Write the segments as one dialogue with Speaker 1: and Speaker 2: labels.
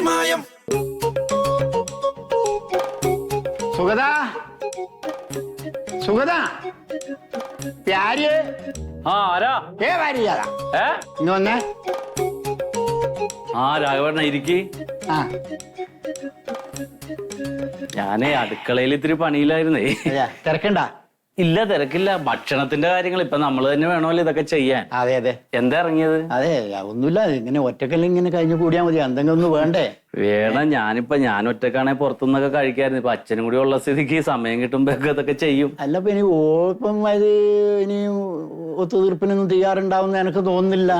Speaker 1: മായം
Speaker 2: സുഗത. സുഗത. പ്യാര്.
Speaker 3: ആ ആരാ?
Speaker 2: ഏ ഭാര്യ
Speaker 3: ഏ?
Speaker 2: ഇന്ന് വന്നേ.
Speaker 3: ആ രാഘവണ്ണ ഇരിക്കി.
Speaker 2: ആ.
Speaker 3: ഞാനേ അടുക്കളയിൽ ഇത്തിരി പണിയിലായിരുന്നേ.
Speaker 2: തിരക്കണ്ട?
Speaker 3: ഇല്ല തിരക്കില്ല. ഭക്ഷണത്തിന്റെ കാര്യങ്ങൾ ഇപ്പൊ നമ്മൾ തന്നെ വേണമല്ലോ ഇതൊക്കെ ചെയ്യാൻ.
Speaker 2: അതെ അതെ.
Speaker 3: എന്താ ഇറങ്ങിയത്?
Speaker 2: അതെ ഒന്നുമില്ല ഇങ്ങനെ ഒറ്റക്കല്ല ഇങ്ങനെ കഴിഞ്ഞു കൂടിയാൽ മതി. എന്തെങ്കിലും ഒന്ന് വേണ്ടേ?
Speaker 3: വേണം. ഞാനിപ്പോ ഞാൻ ഒറ്റക്കാണെ പുറത്തുനിന്നൊക്കെ കഴിക്കായിരുന്നു. ഇപ്പൊ അച്ഛനും കൂടി ഉള്ള സ്ഥിതിക്ക് സമയം കിട്ടുമ്പോ ഇതൊക്കെ ചെയ്യും.
Speaker 2: അല്ല ഇപ്പൊ ഇനി ഓപ്പം അത് ഇനി ഒത്തുതീർപ്പിനൊന്നും തയ്യാറുണ്ടാവുന്ന എനിക്ക് തോന്നുന്നില്ല.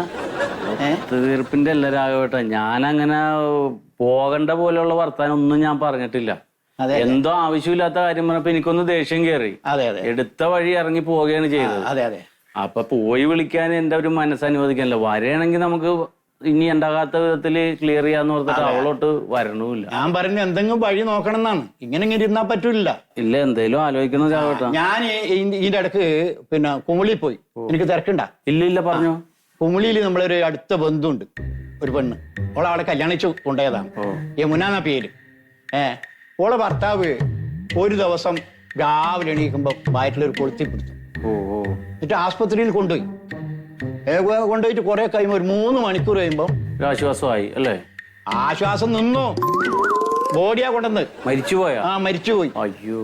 Speaker 2: ഒത്തുതീർപ്പിന്റെ
Speaker 3: തീർപ്പിന്റെ അല്ല രാഘവേട്ട ഞാൻ അങ്ങനെ പോകണ്ട പോലെയുള്ള വർത്താനം ഒന്നും ഞാൻ പറഞ്ഞിട്ടില്ല. എന്തോ ആവശ്യമില്ലാത്ത കാര്യം പറഞ്ഞപ്പോ എനിക്കൊന്ന് ദേഷ്യം കയറി എടുത്ത വഴി ഇറങ്ങി പോവുകയാണ് ചെയ്തത്.
Speaker 2: അതെ അതെ.
Speaker 3: അപ്പൊ പോയി വിളിക്കാൻ എന്റെ ഒരു മനസ്സ് അനുവദിക്കാനല്ലോ. വരണമെങ്കിൽ നമുക്ക് ഇനി ഉണ്ടാകാത്ത വിധത്തിൽ ക്ലിയർ ചെയ്യാന്ന് പറഞ്ഞിട്ട് അവളോട്ട് വരണമില്ല
Speaker 2: ഞാൻ പറഞ്ഞു എന്തെങ്കിലും വഴി നോക്കണം എന്നാണ്. ഇങ്ങനെ ഇങ്ങനെ ഇരുന്നാ പറ്റൂല
Speaker 3: ഇല്ല എന്തേലും ആലോചിക്കണം രാഘവേട്ട
Speaker 2: ഞാൻ ഇതിന്റെ അടുക്ക് പിന്നെ കുമിളി പോയി. എനിക്ക് തിരക്കണ്ട.
Speaker 3: ഇല്ല ഇല്ല പറഞ്ഞു.
Speaker 2: കുമിളിയിൽ നമ്മളൊരു അടുത്ത ബന്ധുണ്ട്. ഒരു പെണ്ണ്. അവളെ അവളെ കല്യാണിച്ചു കൊണ്ടുപോയതാണ്. യമുന എന്ന പേര്. ഏ ഓളെ ഭർത്താവ് ഒരു ദിവസം രാവിലെ എണീക്കുമ്പോ വയറ്റിലൊരു കൊളുത്തി പിടിച്ചു.
Speaker 3: ഓ
Speaker 2: എന്നിട്ട് ആസ്പത്രിയിൽ കൊണ്ടുപോയി. കൊണ്ടുപോയിട്ട് കുറെ കഴിയുമ്പോൾ ഒരു മൂന്ന് മണിക്കൂർ കഴിയുമ്പോൾ
Speaker 3: ആശ്വാസമായി അല്ലേ?
Speaker 2: ആശ്വാസം നിന്നു. ബോഡിയാ കൊണ്ടുവന്ന്.
Speaker 3: മരിച്ചുപോയ
Speaker 2: ആ മരിച്ചുപോയി
Speaker 3: അയ്യോ.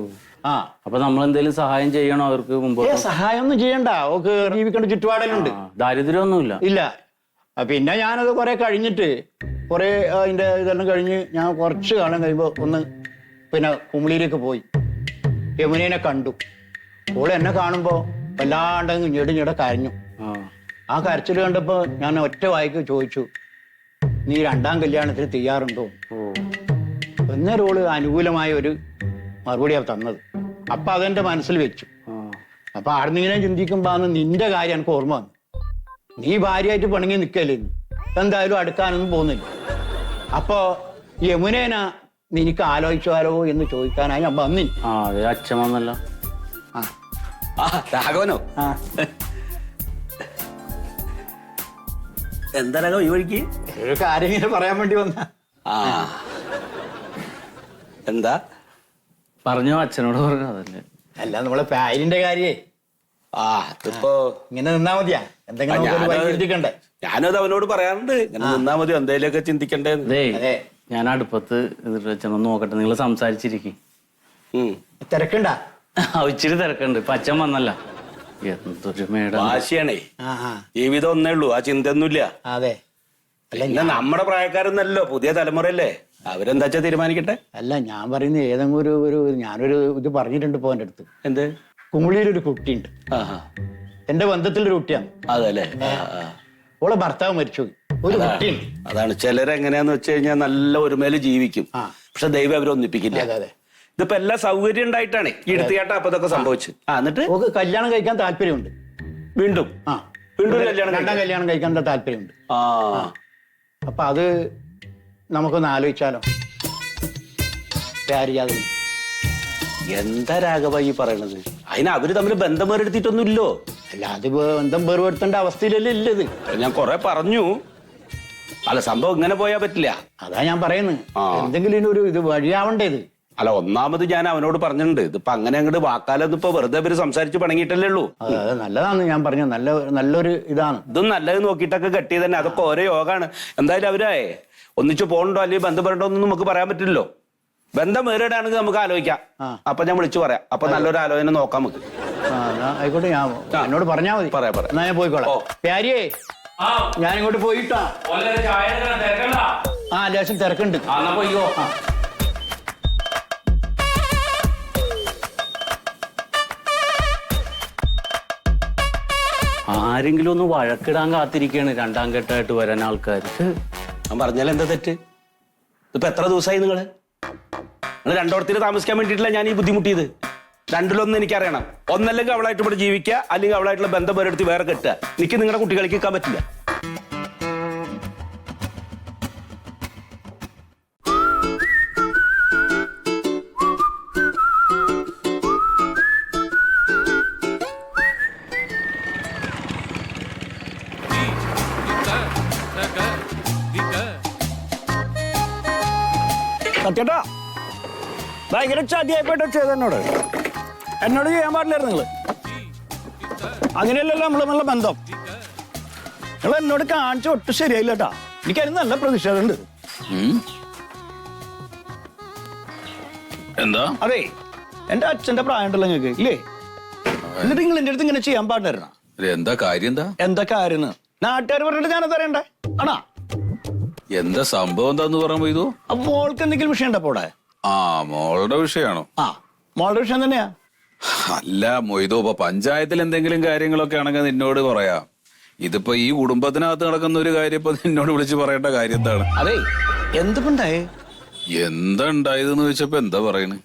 Speaker 2: ആ.
Speaker 3: അപ്പൊ നമ്മൾ എന്തെങ്കിലും സഹായം ചെയ്യണോ അവർക്ക് മുമ്പ്
Speaker 2: സഹായം ഒന്നും ചെയ്യണ്ട. ഓക്ക് ജീവിക്കേണ്ട ചുറ്റുപാടലുണ്ട്
Speaker 3: ദാരിദ്ര്യമൊന്നുമില്ല.
Speaker 2: ഇല്ല. പിന്നെ ഞാനത് കുറെ കഴിഞ്ഞിട്ട് കുറെ അതിന്റെ ഇതെല്ലാം കഴിഞ്ഞ് ഞാൻ കുറച്ച് കാലം കഴിയുമ്പോൾ ഒന്ന് പിന്നെ കുമിളിയിലേക്ക് പോയി. യമുനേനെ കണ്ടു. ഓൾ എന്നെ കാണുമ്പോ വല്ലാണ്ട് അങ്ങ് ഞെടി ഞെട കരഞ്ഞു.
Speaker 3: ആ.
Speaker 2: കരച്ചിൽ കണ്ടപ്പോ ഞാൻ ഒറ്റ വായിക്ക് ചോദിച്ചു നീ രണ്ടാം കല്യാണത്തിന് തയ്യാറുണ്ടോ?
Speaker 3: എന്നൊരോൾ
Speaker 2: എന്നേരം ഓൾ അനുകൂലമായ ഒരു മറുപടിയാണ് തന്നത്. അപ്പൊ അതെന്റെ മനസ്സിൽ വെച്ചു. അപ്പൊ ആടുന്നിങ്ങനെ ചിന്തിക്കുമ്പോ അന്ന് നിന്റെ കാര്യം എനിക്ക് ഓർമ്മ വന്നു. നീ ഭാര്യയായിട്ട് പണങ്ങി നിൽക്കല്ലേ എന്തായാലും അടുക്കാനൊന്നും പോകുന്നില്ല. അപ്പോ യമുനേന നിനക്ക് ആലോചിച്ചാലോ എന്ന് ചോദിക്കാനായി ഞാൻ വന്നി
Speaker 3: ആ അതെ അച്ഛൻ വന്നല്ലോ.
Speaker 2: ആ.
Speaker 4: രാഘവനോ? എന്താ രാഘവ ഈ വഴിക്ക്?
Speaker 2: ഒരു കാര്യം ഇങ്ങനെ പറയാൻ വേണ്ടി വന്ന.
Speaker 4: ആ. എന്താ?
Speaker 3: പറഞ്ഞു അച്ഛനോട് പറഞ്ഞു അതല്ലേ.
Speaker 2: അല്ല നമ്മളെ പായലിന്റെ കാര്യേ.
Speaker 4: ആ ഇപ്പോ
Speaker 2: ഇങ്ങനെ നിന്നാ മതിയാ. എന്തെങ്കിലും
Speaker 4: ഞാനത്
Speaker 2: വഴി ചിന്തിക്കണ്ടേ
Speaker 4: ഞാനത് അവനോട് പറയാറുണ്ട്. ഇങ്ങനെ നിന്നാ മതി എന്തേലൊക്കെ ചിന്തിക്കണ്ടേ
Speaker 3: അതെ. ഞാൻ അടുപ്പത്ത് ഇതിട്ട് അച്ഛനൊന്ന് നോക്കട്ടെ. നിങ്ങൾ സംസാരിച്ചിരിക്കും.
Speaker 2: തിരക്കണ്ട?
Speaker 3: ഇച്ചിരി തിരക്കുണ്ട്. ഇപ്പൊ അച്ഛൻ വന്നല്ല. എന്തൊരു മേഡം
Speaker 4: വാശിയാണേ.
Speaker 2: ആ ആ.
Speaker 4: ജീവിതം ഒന്നേ ഉള്ളൂ. ആ ചിന്തയൊന്നുമില്ല.
Speaker 2: അതെ. അല്ല
Speaker 4: നമ്മുടെ പ്രായക്കാരൊന്നല്ലോ പുതിയ തലമുറയല്ലേ. അവരെന്താ വെച്ചാ തീരുമാനിക്കട്ടെ?
Speaker 2: അല്ല ഞാൻ പറയുന്നത് ഏതെങ്കിലും ഒരു ഒരു ഞാനൊരു ഇത് പറഞ്ഞിട്ടുണ്ട് ഇപ്പൊ എന്റെ അടുത്ത്
Speaker 4: എന്ത്?
Speaker 2: കുമിളിയിലൊരു കുട്ടിയുണ്ട്.
Speaker 4: ആഹാ.
Speaker 2: എന്റെ ബന്ധത്തിലൊരു കുട്ടിയാണ്.
Speaker 4: അതല്ലേ.
Speaker 2: ഓളെ ഭർത്താവ് മരിച്ചു ഒരു കുട്ടിയുണ്ട്
Speaker 4: അതാണ്. ചിലരെങ്ങനെയാന്ന് വെച്ച് കഴിഞ്ഞാൽ നല്ല ഒരുമേൽ ജീവിക്കും. പക്ഷെ ദൈവം അവരെ ഒന്നിപ്പിക്കില്ല. ഇതിപ്പോ എല്ലാ സൗകര്യം ഉണ്ടായിട്ടാണ് ഈ എടുത്തുകേട്ട അപ്പൊ ഇതൊക്കെ സംഭവിച്ചു. ആ എന്നിട്ട്?
Speaker 2: ഓക്ക് കല്യാണം കഴിക്കാൻ താല്പര്യമുണ്ട്.
Speaker 4: വീണ്ടും?
Speaker 2: ആ.
Speaker 4: വീണ്ടും കല്യാണം
Speaker 2: രണ്ടാം കല്യാണം കഴിക്കാൻ താല്പര്യമുണ്ട്?
Speaker 4: ആ.
Speaker 2: അപ്പൊ അത് നമുക്കൊന്ന് ആലോചിച്ചാലോ?
Speaker 4: എന്താ രാഘവ ഈ പറയണത്? അതിന് അവർ തമ്മിൽ ബന്ധം വേറെടുത്തിട്ടൊന്നുമില്ലോ
Speaker 2: അല്ല അത് ബന്ധം വേർപെടുത്തേണ്ട അവസ്ഥയിലല്ലേ ഇല്ലത്
Speaker 4: ഞാൻ കൊറേ പറഞ്ഞു. അല്ല സംഭവം ഇങ്ങനെ പോയാ പറ്റില്ല.
Speaker 2: അതാ ഞാൻ പറയുന്നത്. എന്തെങ്കിലും ഇതിനൊരു ഇത് വഴിയാവണ്ടേത്
Speaker 4: അല്ല ഒന്നാമത് ഞാൻ അവനോട് പറഞ്ഞിട്ടുണ്ട് ഇതിപ്പോ അങ്ങനെ അങ്ങോട്ട് വാക്കാലം ഇപ്പൊ വെറുതെ ഇവർ സംസാരിച്ച് പണങ്ങിയിട്ടല്ലേ ഉള്ളൂ.
Speaker 2: അത് നല്ലതാണ് ഞാൻ പറഞ്ഞു. നല്ല നല്ലൊരു ഇതാണ്.
Speaker 4: ഇതും നല്ലത് നോക്കിയിട്ടൊക്കെ കെട്ടി തന്നെ അതൊക്കെ ഓരോ യോഗമാണ് എന്തായാലും അവരേ ഒന്നിച്ച് പോകണ്ടോ അല്ലെങ്കിൽ ബന്ധപ്പെടണ്ടോ ഒന്നും നമുക്ക് പറയാൻ പറ്റില്ലല്ലോ. ബന്ധം വേറിടാണെങ്കിൽ നമുക്ക് ആലോചിക്കാം. അപ്പൊ ഞാൻ വിളിച്ചു പറയാം. അപ്പൊ നല്ലൊരു ആലോചന നോക്കാം നമുക്ക്.
Speaker 2: ആ എന്നാ ആയിക്കോട്ടെ ഞാൻ എന്നോട് പറഞ്ഞാ മതി.
Speaker 4: പറയാം, പറയാം.
Speaker 2: എന്നാ ഞാൻ പോയിക്കോളാം. പ്യാരിയേ ഞാൻ ഇങ്ങോട്ട് പോയിട്ടാ. ആ ലേശം തിരക്കുണ്ട്.
Speaker 3: ആരെങ്കിലും ഒന്ന് വഴക്കിടാൻ കാത്തിരിക്കുകയാണ് രണ്ടാം ഘട്ടമായിട്ട് വരാൻ ആൾക്കാർ
Speaker 4: ഞാൻ പറഞ്ഞാൽ എന്താ തെറ്റ്? ഇപ്പൊ എത്ര ദിവസമായി നിങ്ങൾ? നിങ്ങൾ രണ്ടോടത്തിൽ താമസിക്കാൻ വേണ്ടിയിട്ടില്ല ഞാൻ ഈ ബുദ്ധിമുട്ടിയത്? രണ്ടിലൊന്നും എനിക്കറിയണം. ഒന്നല്ലെങ്കിൽ അവളായിട്ട് ഇവിടെ ജീവിക്കുക അല്ലെങ്കിൽ അവളായിട്ടുള്ള ബന്ധം വേറെടുത്ത് വേറെ കെട്ടുക. എനിക്ക് നിങ്ങളുടെ കുട്ടികൾക്ക് നിൽക്കാൻ പറ്റില്ല.
Speaker 1: സത്യേട്ടാ. ഭയങ്കര ചതിയായിപ്പോയിട്ട് ചെയ്ത എന്നോട്. എന്നോട് ചെയ്യാൻ പാടില്ലായിരുന്നു നിങ്ങൾ. അങ്ങനെയല്ലല്ലോ നമ്മൾ നമ്മളെ ബന്ധം. നിങ്ങൾ എന്നോട് കാണിച്ച ഒട്ടും ശരിയായില്ല കേട്ടാ എനിക്ക് അതിന് നല്ല പ്രതിഷേധമുണ്ട്.
Speaker 5: എന്താ?
Speaker 1: അതെ എന്റെ അച്ഛന്റെ പ്രായം ഉണ്ടല്ലോ നിങ്ങൾക്ക് ഇല്ലേ? എന്നിട്ട് നിങ്ങൾ എന്റെ അടുത്ത് ഇങ്ങനെ ചെയ്യാൻ പാടില്ലായിരുന്ന?
Speaker 5: എന്താ കാര്യം എന്താ?
Speaker 1: എന്താ കാര്യം നാട്ടുകാർ പറഞ്ഞിട്ട് ഞാനത് അറിയണ്ടേ ആണാ?
Speaker 5: എന്താ സംഭവം എന്താന്ന് പറയാൻ പോയതു
Speaker 1: അപ്പൊ മോൾക്ക് എന്തെങ്കിലും വിഷയം ഉണ്ടപ്പോ അവിടെ?
Speaker 5: ആ മോളുടെ വിഷയമാണോ?
Speaker 1: ആ മോളുടെ വിഷയം തന്നെയാ.
Speaker 5: അല്ല മൊയ്തോ ഇപ്പൊ പഞ്ചായത്തിൽ എന്തെങ്കിലും കാര്യങ്ങളൊക്കെ ആണെങ്കിൽ നിന്നോട് പറയാം. ഇതിപ്പോ ഈ കുടുംബത്തിനകത്ത് നടക്കുന്ന ഒരു കാര്യം ഇപ്പൊ നിന്നോട് വിളിച്ച് പറയേണ്ട കാര്യം എന്താണ്?
Speaker 1: അതെ എന്തുണ്ടായേ
Speaker 5: എന്താ ഉണ്ടായതെന്ന് ചോദിച്ചപ്പോ എന്താ പറയണ്?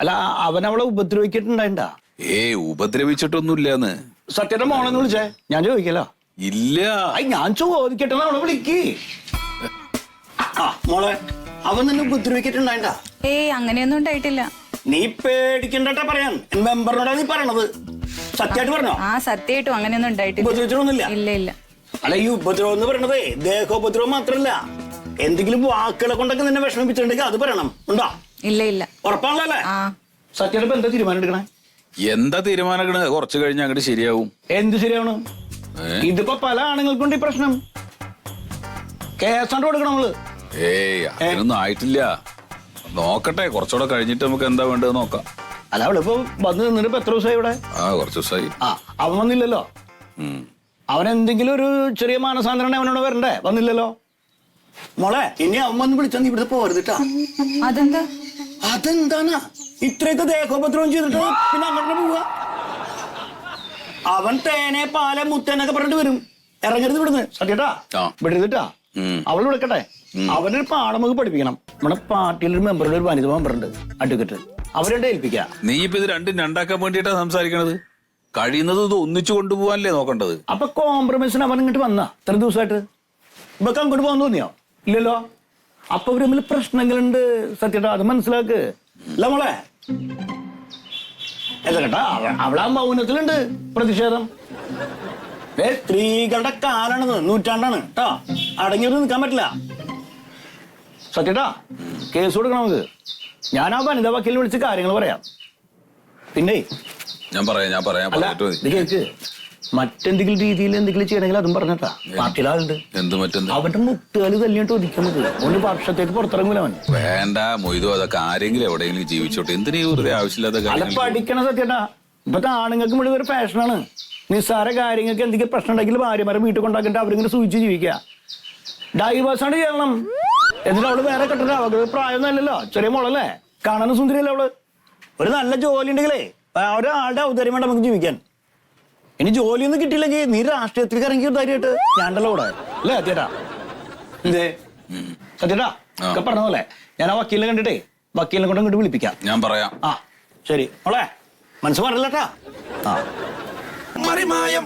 Speaker 1: അല്ല അവൻ അവളെ ഏ
Speaker 5: ഏയ് ഉപദ്രവിച്ചിട്ടൊന്നുമില്ലാന്ന്.
Speaker 1: സത്യന്റെ മോളെന്ന് വിളിച്ചേ? ഞാൻ ചോദിക്കല്ലോ
Speaker 5: ഇല്ല.
Speaker 1: ഞാൻ ചോദിക്കട്ടെ അവളെ വിളിക്ക്. ആ മോളെ അവൻ നിന്നെ ഉപദ്രവിച്ചിട്ടുണ്ടായിണ്ടാ
Speaker 6: ഏയ് അങ്ങനെയൊന്നും ഉണ്ടായിട്ടില്ല.
Speaker 1: നീ പേടിക്കണ്ടട്ടാ പറയാൻ. മെമ്പറിനോടാ നീ പറയണത്. സത്യമായിട്ട് പറഞ്ഞോ?
Speaker 6: ആ സത്യമായിട്ടും അങ്ങനെയൊന്നും ഉണ്ടായിട്ടില്ല.
Speaker 1: ഉപദ്രവിച്ചിട്ടൊന്നുമില്ല?
Speaker 6: ഇല്ല ഇല്ല.
Speaker 1: അല്ല ഈ ഉപദ്രവം എന്ന് പറയണതേ ദേഹോപദ്രവം മാത്രല്ല. എന്തെങ്കിലും വാക്കുകളെ കൊണ്ടൊക്കെ നിന്നെ വിഷമിപ്പിച്ചിട്ടുണ്ടെങ്കിൽ അത് പറയണം. ഉണ്ടോ?
Speaker 6: ഇല്ല ഇല്ല.
Speaker 1: ഉറപ്പാണല്ലോ അല്ലേ?
Speaker 6: ആ.
Speaker 1: സത്യയുടെ ഇപ്പൊ എന്താ തീരുമാനം എടുക്കണേ?
Speaker 5: എന്താ തീരുമാനക്കണ് കുറച്ച് കഴിഞ്ഞ് അങ്ങോട്ട് ശരിയാവും.
Speaker 1: എന്ത് ശരിയാണ്
Speaker 5: ഏ?
Speaker 1: ഇതിപ്പോ പല ആണുങ്ങൾക്കുണ്ട് ഈ പ്രശ്നം. കേസാണ്ട് കൊടുക്കണം നമ്മൾ.
Speaker 5: ഏയ് അതിനൊന്നും ആയിട്ടില്ല. നോക്കട്ടെ കുറച്ചുകൂടെ കഴിഞ്ഞിട്ട് നമുക്ക് എന്താ വേണ്ടത് നോക്കാം.
Speaker 1: അല്ല അവളിപ്പോ വന്ന് നിന്നിട്ട് ഇപ്പൊ എത്ര ദിവസമായി ഇവിടെ?
Speaker 5: ആ കുറച്ച് ദിവസമായി.
Speaker 1: ആ അവൻ വന്നില്ലല്ലോ?
Speaker 5: ഉം.
Speaker 1: അവൻ എന്തെങ്കിലും ഒരു ചെറിയ മാനസാന്തരണ അവനോട് വരണ്ടേ? വന്നില്ലല്ലോ? മോളെ ഇനി അവൻ വന്ന് വിളിച്ചാൽ നീ ഇവിടുത്തെ പോരുതിട്ടാ.
Speaker 6: അതെന്താ?
Speaker 1: അതെന്താണ്? ഇത്രയൊക്കെ ദേഹോപദ്രവം ചെയ്തിട്ട് പിന്നെ അങ്ങോട്ട് പോവുക അവൻ തേനെ പാല മുത്തേനൊക്കെ പറഞ്ഞിട്ട് വരും. ഇറങ്ങരുത് ഇവിടുന്ന്. സത്യട്ടാ
Speaker 5: ആ.
Speaker 1: വിടരുതിട്ടാ
Speaker 5: ഉം.
Speaker 1: അവൾ വിളിക്കട്ടെ? അവനൊരു പാഠം നമുക്ക് പഠിപ്പിക്കണം. നമ്മുടെ പാർട്ടിയിൽ ഒരു മെമ്പറുടെ ഒരു വനിത മെമ്പറുണ്ട് അഡ്വക്കേറ്റ് അവരുടെ ഏൽപ്പിക്കുക?
Speaker 5: നീ ഇപ്പൊ ഇത് രണ്ടും രണ്ടാക്കാൻ വേണ്ടിട്ടാ സംസാരിക്കണത്? കഴിയുന്നത് ഇത് ഒന്നിച്ചു കൊണ്ടുപോകാനല്ലേ നോക്കേണ്ടത്?
Speaker 1: അപ്പൊ കോംപ്രമൈസിന് അവൻ ഇങ്ങോട്ട് വന്ന? ഇത്ര ദിവസമായിട്ട്? ഇവക്ക് അങ്ങോട്ട് പോകാൻ തോന്നിയോ? ഇല്ലല്ലോ? അപ്പൊ ഇവർ തമ്മിൽ പ്രശ്നങ്ങളുണ്ട് സത്യട്ടാ? അത് മനസ്സിലാക്ക്. അല്ല മോളെ. കേട്ടാ അവ- അവളാ മൗനത്തിലുണ്ട് പ്രതിഷേധം. സ്ത്രീകളുടെ കാലാണത് നൂറ്റാണ്ടാണ് കേട്ടോ? അടങ്ങിയത് നിൽക്കാൻ പറ്റില്ല. സത്യട്ടാ? കേസ് കൊടുക്കണം നമുക്ക്. ഞാൻ ആ വനിതാ വക്കീലിനെ വിളിച്ച് കാര്യങ്ങൾ പറയാം. പിന്നെ?
Speaker 5: ഞാൻ പറയാം ഞാൻ പറയാം
Speaker 1: അല്ല
Speaker 5: പറഞ്ഞിട്ട്
Speaker 1: ഇത്
Speaker 5: മതി.
Speaker 1: കേക്ക്. മറ്റെന്തെങ്കിലും രീതിയിൽ എന്തെങ്കിലും ചെയ്യണമെങ്കിൽ അതും പറഞ്ഞിട്ടാ പാർട്ടിയിലാളുണ്ട്.
Speaker 5: എന്ത് മറ്റെന്ത്?
Speaker 1: അവന്റെ മുട്ടുകാൽ തല്ലിയിട്ട് ഒതുക്കുന്നത് ഒരു വർഷത്തേക്ക് പുറത്തിറങ്ങൂല അവൻ.
Speaker 5: വേണ്ട മൊയ്തു അതൊക്കെ ആരെങ്കിലും എവിടെയെങ്കിലും ജീവിച്ചോട്ടെ. എന്തിനീ വെറുതെ ആവശ്യമില്ലാത്ത
Speaker 1: അല്ല
Speaker 5: കാര്യങ്ങൾ?
Speaker 1: പഠിക്കണ സത്യട്ടാ. ഇപ്പത്തെ ആണുങ്ങൾക്ക് മുഴുവൻ ഒരു ഫാഷനാണ്. നിസ്സാര കാര്യങ്ങൾക്ക് എന്തെങ്കിലും പ്രശ്നം ഉണ്ടെങ്കിൽ ഭാര്യമാരെ വീട്ടിൽ കൊണ്ടാക്കിട്ട് അവരിങ്ങനെ സൂചിച്ച് ജീവിക്കുക. ഡൈവേഴ്സാണ് ചെയ്യണം എന്നിട്ട് അവൾ വേറെ കെട്ടണ്ട അവൾക്ക് പ്രായമൊന്നുമല്ലല്ലോ ചെറിയ മോളല്ലേ? കാണാനും സുന്ദരിയല്ലേ അവൾ? ഒരു നല്ല ജോലി ഉണ്ടെങ്കിലേ ആ ഒരാളുടെ ഔദാര്യം വേണ്ട നമുക്ക് ജീവിക്കാൻ. ഇനി ജോലിയൊന്നും കിട്ടിയില്ലെങ്കിൽ നീ രാഷ്ട്രീയത്തിൽ ഇറങ്ങി ധൈര്യമായിട്ട് ഞാണ്ടല്ലോ കൂടെ? അല്ലേ അത്യേട്ടാ എന്തേ? സത്യേട്ടാ. ഒക്കെ പറഞ്ഞ പോലെ ഞാൻ ആ വക്കീലിനെ കണ്ടിട്ടേ വക്കീലിനെ കൊണ്ട് ഇങ്ങോട്ട് വിളിപ്പിക്കാം.
Speaker 5: ഞാൻ പറയാം.
Speaker 1: ആ ശരി. മോളെ മനസ്സ് പറഞ്ഞല്ലേട്ടാ ആ.
Speaker 4: മറിമായം.